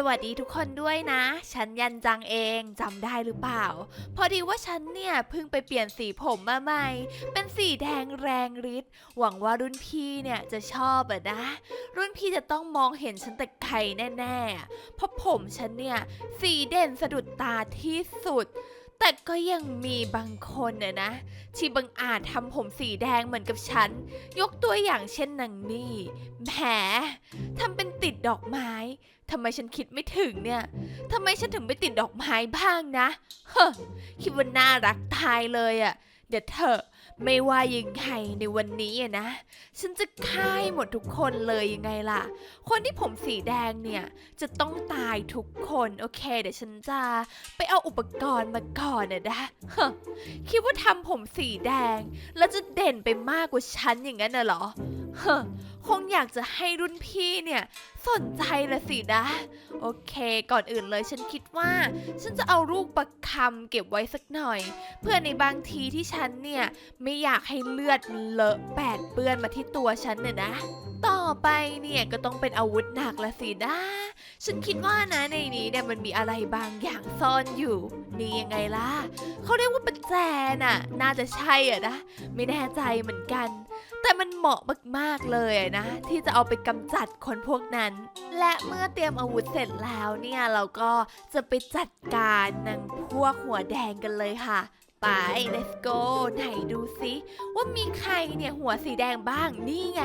สวัสดีทุกคนด้วยนะ ฉันยันจังเองจำได้หรือเปล่า พอดีว่าฉันเนี่ยเพิ่งไปเปลี่ยนสีผมมาใหม่ เป็นสีแดงแรงฤทธิ์หวังว่ารุ่นพี่เนี่ยจะชอบอะนะ รุ่นพี่จะต้องมองเห็นฉันแต่ไกลแน่ๆ เพราะผมฉันเนี่ยสีเด่นสะดุดตาที่สุดแต่ก็ยังมีบางคนน่ะนะที่บังอาจทำผมสีแดงเหมือนกับฉัน ยกตัวอย่างเช่นนางนี่แหมทำเป็นติดดอกไม้ ทำไมฉันคิดไม่ถึงเนี่ยทำไมฉันถึงไม่ติดดอกไม้บ้างนะ เฮ้อคิดว่าน่ารักตายเลยอะ่ะ เดี๋ยวเถอไม่ว่ายังไงในวันนี้อะนะ ฉันจะฆ่าให้หมดทุกคนเลยยังไงล่ะ คนที่ผมสีแดงเนี่ย จะต้องตายทุกคนโอเค เดี๋ยวฉันจะไปเอาอุปกรณ์มาก่อนนะนะเฮ้อคิดว่าทำผมสีแดง แล้วจะเด่นไปมากกว่าฉันอย่างนั้นน่ะเหรอ เฮ้คงอยากจะให้รุ่นพี่เนี่ย สนใจละสินะ โอเค ก่อนอื่นเลยฉันคิดว่า ฉันจะเอาลูกประคำเก็บไว้สักหน่อย เพื่อในบางทีที่ฉันเนี่ย ไม่อยากให้เลือดเลอะแปดเปื้อนมาที่ตัวฉันเนี่ยนะ ต่อไปเนี่ยก็ต้องเป็นอาวุธหนักละสินะฉันคิดว่านะในนี้เนี่ยมันมีอะไรบางอย่างซ่อนอยู่ นี่ยังไงล่ะเขาเรียกว่าประแจน่ะ น่าจะใช่อะนะ ไม่แน่ใจเหมือนกัน แต่มันเหมาะมากๆเลยนะ ที่จะเอาไปกำจัดคนพวกนั้น และเมื่อเตรียมอาวุธเสร็จแล้วเนี่ยเราก็จะไปจัดการนางพวกหัวแดงกันเลยค่ะไป let's go ไหนดูซิว่ามีใครเนี่ยหัวสีแดงบ้างนี่ไง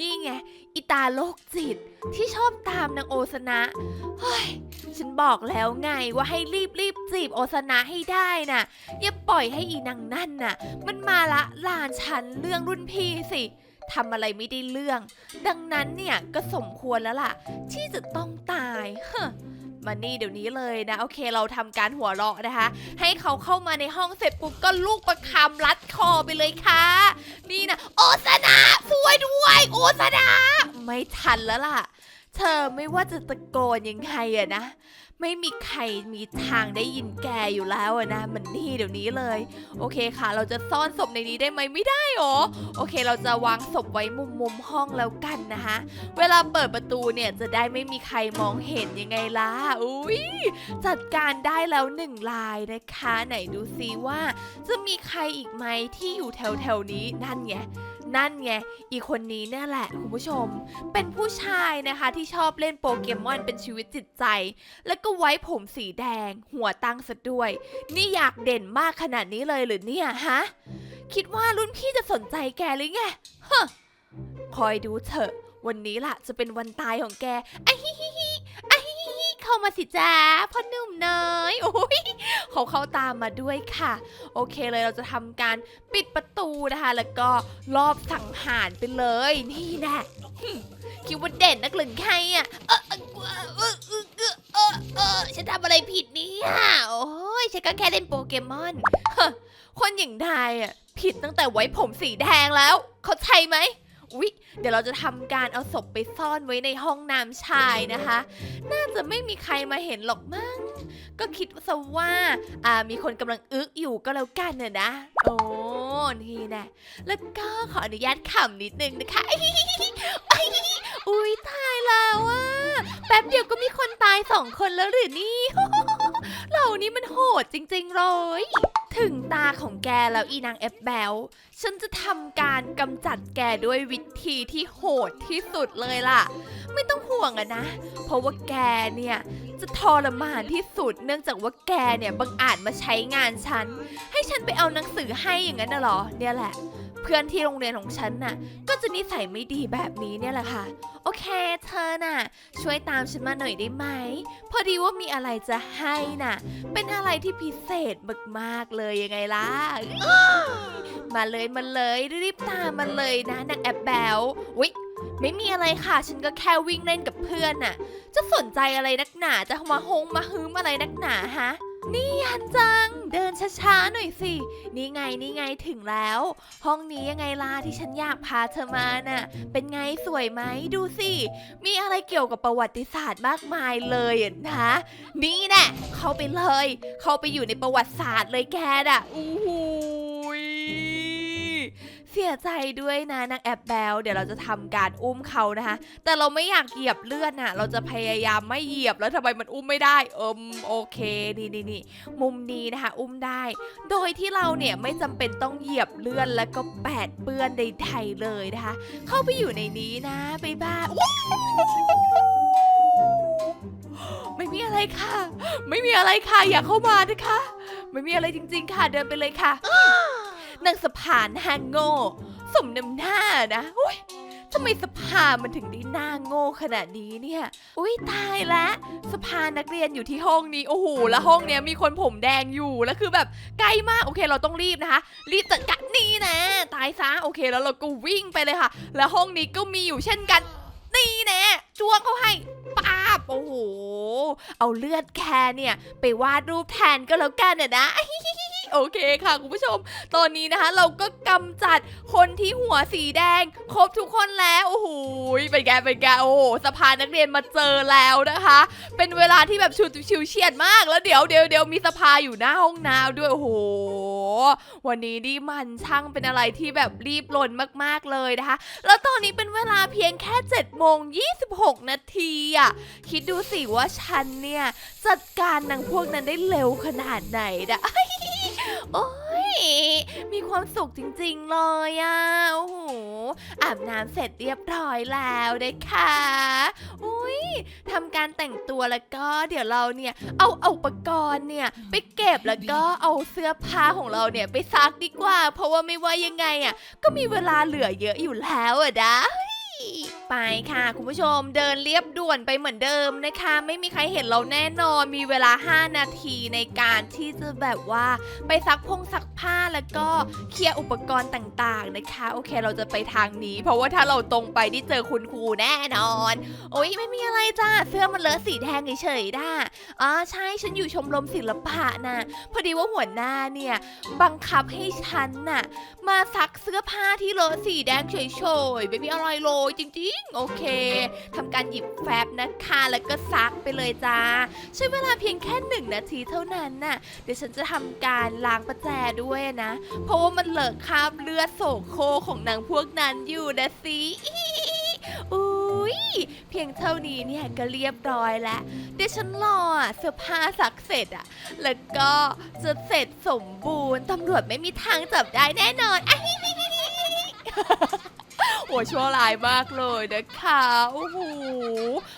นี่ไงอิตาโลกจิต ที่ชอบตามนางโอสนะเฮ้ยฉันบอกแล้วไงว่าให้รีบรีบจีบโอสนะให้ได้น่ะ อย่าปล่อยให้อีนางนั่นน่ะ มันมาละลานฉันเรื่องรุ่นพี่สิทำอะไรไม่ได้เรื่อง ดังนั้นเนี่ยก็สมควรแล้วล่ะ ที่จะต้องตายเฮ้ มานี่เดี๋ยวนี้เลยนะ โอเคเราทำการหัวเราะนะคะ ให้เขาเข้ามาในห้องเสร็จปุ๊บก็ลูกประคำรัดคอไปเลยค่ะ นี่นะโอสนาช่วยด้วยโอสนาไม่ทันแล้วล่ะ เธอไม่ว่าจะตะโกนยังไงอะนะ ไม่มีใครมีทางได้ยินแกอยู่แล้วอะนะ มันนี่เดี๋ยวนี้เลย โอเคค่ะ เราจะซ่อนศพในนี้ได้ไหมไม่ได้หรอ โอเค เราจะวางศพไว้มุมมุมห้องแล้วกันนะคะเวลาเปิดประตูเนี่ยจะได้ไม่มีใครมองเห็นยังไงล่ะอุ้ยจัดการได้แล้วหนึ่งลายนะคะ ไหนดูซิว่า จะมีใครอีกไหมที่อยู่แถวแถวนี้นั่นไง นั่นไง อีคนนี้เนี่ยแหละคุณผู้ชม เป็นผู้ชายนะคะที่ชอบเล่นโปเกมอนเป็นชีวิตจิตใจ แล้วก็ไว้ผมสีแดง หัวตั้งซะด้วย นี่อยากเด่นมากขนาดนี้เลยหรือเนี่ยฮะ คิดว่ารุ่นพี่จะสนใจแกหรือไงฮะคอยดูเถอะ วันนี้ล่ะจะเป็นวันตายของแกอะฮิฮิฮิอะฮิฮิฮิเข้ามาสิจ้าพ่อหนุ่มน้อย โอ้ย เขาเข้าตามมาด้วยค่ะ โอเคเลยเราจะทำการปิดประตูนะคะ แล้วก็รอบสังหารไปเลย นี่แน่หึคิดว่าเด่นนักหรือไงอะเออเออเออเออเออฉันทำอะไรผิดเนี่ยโอ้ยฉันก็แค่เล่นโปเกมอนคนอย่างนายอะผิดตั้งแต่ไว้ผมสีแดงแล้ว เข้าใจไหม อุ๊ยเดี๋ยวเราจะทำการเอาศพไปซ่อนไว้ในห้องน้ำชายนะคะ น่าจะไม่มีใครมาเห็นหรอกมั้ง ก็คิดซะว่าอ่ามีคนกำลังอึกอยู่ก็แล้วกันน่ะนะ โอ้นี่แนะแล้วก็ขออนุญาตขำนิดนึงนะคะ อุ้ยตายแล้วอะแป๊บเดียวก็มีคนตายสองคนแล้วหรือนี่ เรานี่มันโหดจริงๆเลย ถึงตาของแกแล้วอีนางแอฟแบลฉันจะทำการกำจัดแกด้วยวิธีที่โหดที่สุดเลยล่ะ ไม่ต้องห่วงอะนะ เพราะว่าแกเนี่ยจะทรมานที่สุด เนื่องจากว่าแกเนี่ยบังอาจมาใช้งานฉัน ให้ฉันไปเอาหนังสือให้อย่างนั้นน่ะเหรอ เนี่ยแหละ พื่อนที่โรงเรียนของฉันน่ะ ก็จะนิสัยไม่ดีแบบนี้เนี่ยแหละค่ะ โอเค เธอน่ะ ช่วยตามฉันมาหน่อยได้ไหม พอดีว่ามีอะไรจะให้น่ะ เป็นอะไรที่พิเศษมากๆเลยยังไงล่ะมาเลยมาเลยรีบตามมาเลยนะนางแอบแบลวิไม่มีอะไรค่ะ ฉันก็แค่วิ่งเล่นกับเพื่อนน่ะ จะสนใจอะไรนักหนาจะมาฮงมาฮึมอะไรนักหนาฮะ นี่ยันจัง เดินช้าๆหน่อยสิ นี่ไงนี่ไงถึงแล้ว ห้องนี้ยังไงล่ะที่ฉันอยากพาเธอมาน่ะ เป็นไงสวยไหมดูสิ มีอะไรเกี่ยวกับประวัติศาสตร์มากมายเลยอะนะ นี่แน่เข้าไปเลย เข้าไปอยู่ในประวัติศาสตร์เลยแกน่ะอู้หู เสียใจด้วยนะนางแอบแบลเดี๋ยวเราจะทำการอุ้มเขานะคะ แต่เราไม่อยากเหยียบเลือดน่ะ เราจะพยายามไม่เหยียบแล้วทำไมมันอุ้มไม่ได้เอิมโอเคนี่นี่นี่มุมนี้นะคะอุ้มได้ โดยที่เราเนี่ยไม่จำเป็นต้องเหยียบเลือดแล้วก็แปดเปื้อนใดๆเลยนะคะ เข้าไปอยู่ในนี้นะบ๊ายบายว้าวไม่มีอะไรค่ะ ไม่มีอะไรค่ะ อย่าเข้ามานะคะ ไม่มีอะไรจริง ๆ ค่ะ เดินไปเลยค่ะ นางสะพานหางโง่ สมน้ำหน้านะอุ้ยทำไมสภามันถึงได้หน้าโง่ขนาดนี้เนี่ย อุ้ยตายแล้วสภานักเรียนอยู่ที่ห้องนี้ โอ้โห แล้วห้องเนี้ยมีคนผมแดงอยู่ แล้วคือแบบไกล้มาก โอเค เราต้องรีบนะคะ รีบจัดการนี่นะ ตายซะ โอเค แล้วเราก็วิ่งไปเลยค่ะ แล้วห้องนี้ก็มีอยู่เช่นกัน นี่แน่จ้วงเขาให้ป้าบ โอ้โห เอาเลือดแคเนี่ย ไปวาดรูปแทนก็แล้วกันน่ะนะ โอเคค่ะคุณผู้ชม ตอนนี้นะคะ เราก็กำจัดคนที่หัวสีแดง ครบทุกคนแล้ว โอ้โหเป็นไงเป็นไงโอ้สภานักเรียนมาเจอแล้วนะคะ เป็นเวลาที่แบบชุดชิวเฉียดมาก แล้วเดี๋ยวเดี๋ยวเดี๋ยวมีสภาอยู่หน้าห้องน้ำด้วย โอ้โห วันนี้นี่มันช่างเป็นอะไรที่แบบรีบลนมากๆเลยนะคะ แล้วตอนนี้เป็นเวลาเพียงแค่7โมง26นาทีอะ คิดดูสิว่าฉันเนี่ย จัดการนางพวกนั้นได้เร็วขนาดไหนนะ โอ้ยมีความสุขจริงๆเลยอะโอ้โหอาบน้ำเสร็จเรียบร้อยแล้วนะคะอุ้ยทำการแต่งตัวแล้วก็เดี๋ยวเราเนี่ยเอาเอาอุปกรณ์เนี่ยไปเก็บแล้วก็เอาเสื้อผ้าของเราเนี่ยไปซักดีกว่า เพราะว่าไม่ว่ายังไงอะก็มีเวลาเหลือเยอะอยู่แล้วอะนะ ไปค่ะ คุณผู้ชมเดินเรียบด่วนไปเหมือนเดิมนะคะ ไม่มีใครเห็นเราแน่นอนมีเวลา 5 นาทีในการที่จะแบบว่าไปซักพงซักผ้าแล้วก็เคลียร์อุปกรณ์ต่างๆนะคะ โอเคเราจะไปทางนี้ เพราะว่าถ้าเราตรงไปที่เจอคุณครูแน่นอน โอ๊ยไม่มีอะไรจ้าเสื้อมันเลอะสีแดงเฉยๆด้าอ๋อใช่ฉันอยู่ชมรมศิลปะนะพอดีว่าหัวหน้าเนี่ยบังคับให้ฉันน่ะมาซักเสื้อผ้าที่เลอะสีแดงเฉยๆไม่มีอะไรเลยยจริง ๆ โอเคทำการหยิบแฟบนะคะ แล้วก็ซักไปเลยจ้า ใช้เวลาเพียงแค่หนึ่งนาทีเท่านั้นน่ะ เดี๋ยวฉันจะทำการล้างประแจด้วยนะ เพราะว่ามันเหลอะคราบเลือดโสโครของนางพวกนั้นอยู่นะสิอุ้ยเพียงเท่านี้เนี่ยก็เรียบร้อยแล้วเดี๋ยวฉันรอเสื้อผ้าซักเสร็จอะแล้วก็จะเสร็จสมบูรณ์ตำรวจไม่มีทางจับได้แน่นอนอะ โอ้ชั่วร้ายมากเลยนะคะโอ้โห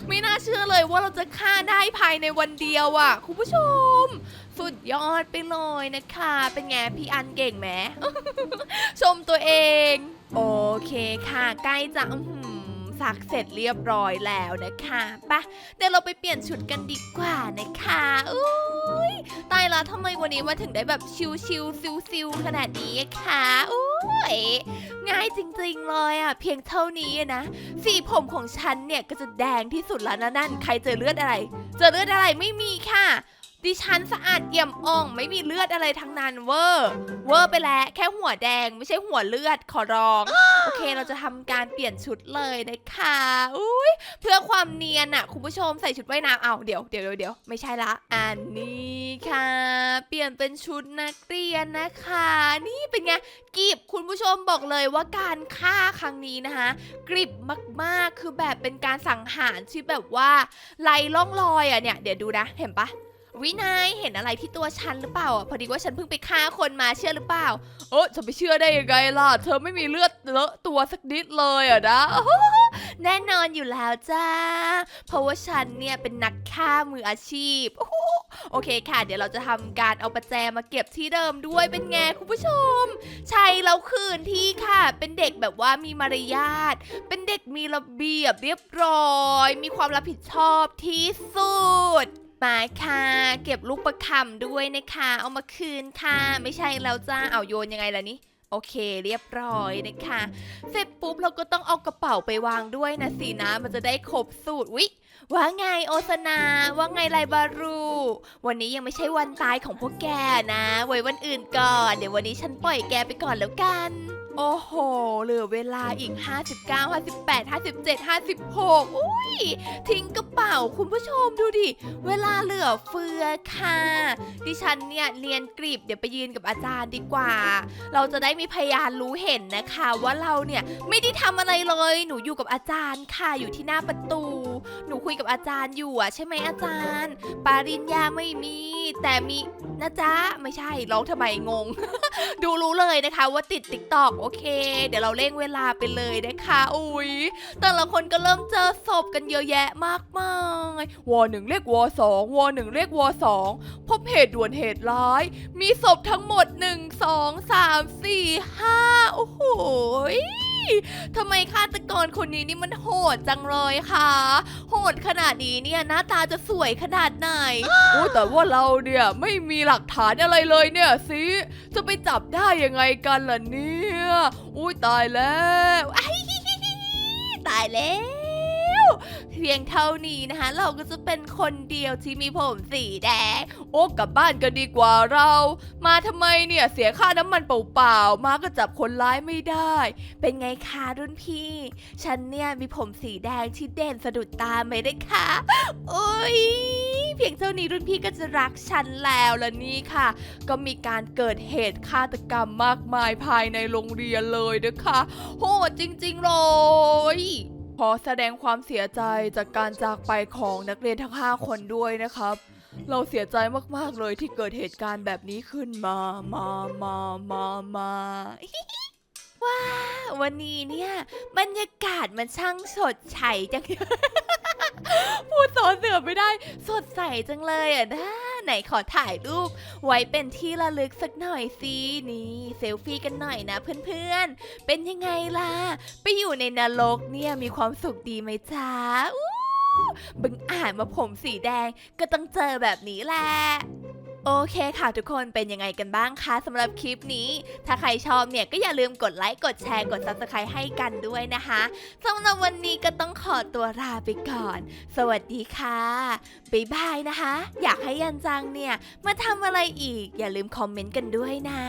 ไม่น่าเชื่อเลยว่าเราจะฆ่าได้ภายในวันเดียวอะ คุณผู้ชม สุดยอดไปเลยนะคะ เป็นไงพี่อันเก่งไหมชมตัวเอง โอเคค่ะ ใกล้จะซักเสร็จเรียบร้อยแล้วนะคะปะเดี๋ยวเราไปเปลี่ยนชุดกันดีกว่านะคะอุ้ ยตายละทำไมวันนี้มาถึงได้แบบชิวชิวซิวซิวๆขนาดนี้อะคะอุ้ยง่ายจริงๆเลยอะ เพียงเท่านี้นะสีผมของฉันเนี่ยก็จะแดงที่สุดแล้วนะนั่น ใครเจอเลือดอะไร เจอเลือดอะไรไม่มีค่ะ ดิฉันสะอาดเอี่ยมอ่อง ไม่มีเลือดอะไรทั้งนั้นเวอร์เวอร์ไปแล้วแค่หัวแดงไม่ใช่หัวเลือดขอร้อง โอเคเราจะทำการเปลี่ยนชุดเลยนะคะอุ้ยเพื่อความเนียนอะคุณผู้ชมใส่ชุดว่ายน้ำเอาเดี๋ยวเดี๋ยวเดี๋ยวเดี๋ยวไม่ใช่ละอันนี้ค่ะ เปลี่ยนเป็นชุดนักเรียนนะคะ นี่เป็นไงกีบคุณผู้ชมบอกเลยว่าการฆ่าครั้งนี้นะคะกริบมากๆคือแบบเป็นการสังหารที่แบบว่าไล่ล่องลอยอะเนี่ยเดี๋ยวดูนะเห็นปะ วินัยเห็นอะไรที่ตัวฉันหรือเปล่าอะพอดีว่าฉันเพิ่งไปฆ่าคนมาเชื่อหรือเปล่าเออจะไปเชื่อได้ยังไงล่ะ เธอไม่มีเลือดเลอะตัวสักนิดเลยอะนะแน่นอนอยู่แล้วจ้า เพราะว่าฉันเนี่ยเป็นนักฆ่ามืออาชีพ โอเคค่ะ เดี๋ยวเราจะทำการเอาประแจมาเก็บที่เดิมด้วยเป็นไงคุณผู้ชม ใช่แล้วคืนที่ค่ะ เป็นเด็กแบบว่ามีมารยาท เป็นเด็กมีระเบียบเรียบร้อย มีความรับผิดชอบที่สุด มาค่ะ เก็บลูกประคำด้วยนะคะ เอามาคืนค่ะ ไม่ใช่แล้วจ้าเอาโยนยังไงล่ะนี่โอเคเรียบร้อยนะคะ เสร็จปุ๊บเราก็ต้องเอากระเป๋าไปวางด้วยนะสินะ มันจะได้ครบสูตรวิว่าไงโอสนาว่าไงไลบารู วันนี้ยังไม่ใช่วันตายของพวกแกนะ ไว้วันอื่นก่อน เดี๋ยววันนี้ฉันปล่อยแกไปก่อนแล้วกัน โอ้โห เหลือเวลาอีก 59 58 57 56 อุ้ย ทิ้งกระเป๋าคุณผู้ชมดูดิ เวลาเหลือเฟือค่ะ ดิฉันเนี่ยเรียนกรีบเดี๋ยวไปยืนกับอาจารย์ดีกว่า เราจะได้มีพยานรู้เห็นนะคะ ว่าเราเนี่ยไม่ได้ทำอะไรเลย หนูอยู่กับอาจารย์ค่ะอยู่ที่หน้าประตูหนูคุยกับอาจารย์อยู่อะใช่ไหมอาจารย์ ปริญญาไม่มี แต่มีนะจ๊ะไม่ใช่ร้องทำไมงง ดูรู้เลยนะคะว่าติดติ๊กตอกโอเค เดี๋ยวเราเร่งเวลาไปเลยนะคะอุ้ยแต่ละคนก็เริ่มเจอศพกันเยอะแยะมากมายวอหนึ่งเรียกวอสองวอหนึ่งเรียกวอสองพบเหตุด่วนเหตุร้าย มีศพทั้งหมดหนึ่งสองสามสี่ห้าโอ้โหย ทำไมฆาตกรคนนี้นี่มันโหดจังเลยคะโหดขนาดนี้เนี่ยหน้าตาจะสวยขนาดไหนโอ้แต่ว่าเราเนี่ยไม่มีหลักฐานอะไรเลยเนี่ยสิจะไปจับได้ยังไงกันล่ะเนี่ยอุ้ยตายแล้วไอ้ตายแล้ว เพียงเท่านี้นะคะ เราก็จะเป็นคนเดียวที่มีผมสีแดง โอ้กลับบ้านกันดีกว่าเรา มาทำไมเนี่ยเสียค่าน้ำมันเปล่าๆ มาก็จับคนร้ายไม่ได้ เป็นไงคะรุ่นพี่ ฉันเนี่ยมีผมสีแดงที่เด่นสะดุดตาไหมได้คะโอ้ยเพียงเท่านี้รุ่นพี่ก็จะรักฉันแล้วละนี่ค่ะ ก็มีการเกิดเหตุฆาตกรรมมากมายภายในโรงเรียนเลยนะคะ โหดจริงๆเลย ขอแสดงความเสียใจจากการจากไปของนักเรียนทั้ง 5 คนด้วยนะครับ เราเสียใจมากๆเลยที่เกิดเหตุการณ์แบบนี้ขึ้นมา มามามามาว้าวันนี้เนี่ยบรรยากาศมันช่างสดใสจัง พูดสอนเสือไม่ได้ สดใสจังเลยอะนะ ไหนขอถ่ายรูป ไว้เป็นที่ระลึกสักหน่อยสินี่เซลฟี่กันหน่อยนะเพื่อนๆ เป็นยังไงล่ะ ไปอยู่ในนรกเนี่ยมีความสุขดีไหมจ๊ะบึงอ่านมาผมสีแดงก็ต้องเจอแบบนี้แหละ โอเคค่ะทุกคนเป็นยังไงกันบ้างคะสำหรับคลิปนี้ ถ้าใครชอบเนี่ยก็อย่าลืมกดไลค์กดแชร์กด subscribe ให้กันด้วยนะคะสำหรับวันนี้ก็ต้องขอตัวลาไปก่อน สวัสดีค่ะบ๊ายบายนะคะ อยากให้ยันจังเนี่ยมาทำอะไรอีก อย่าลืมคอมเมนต์กันด้วยนะ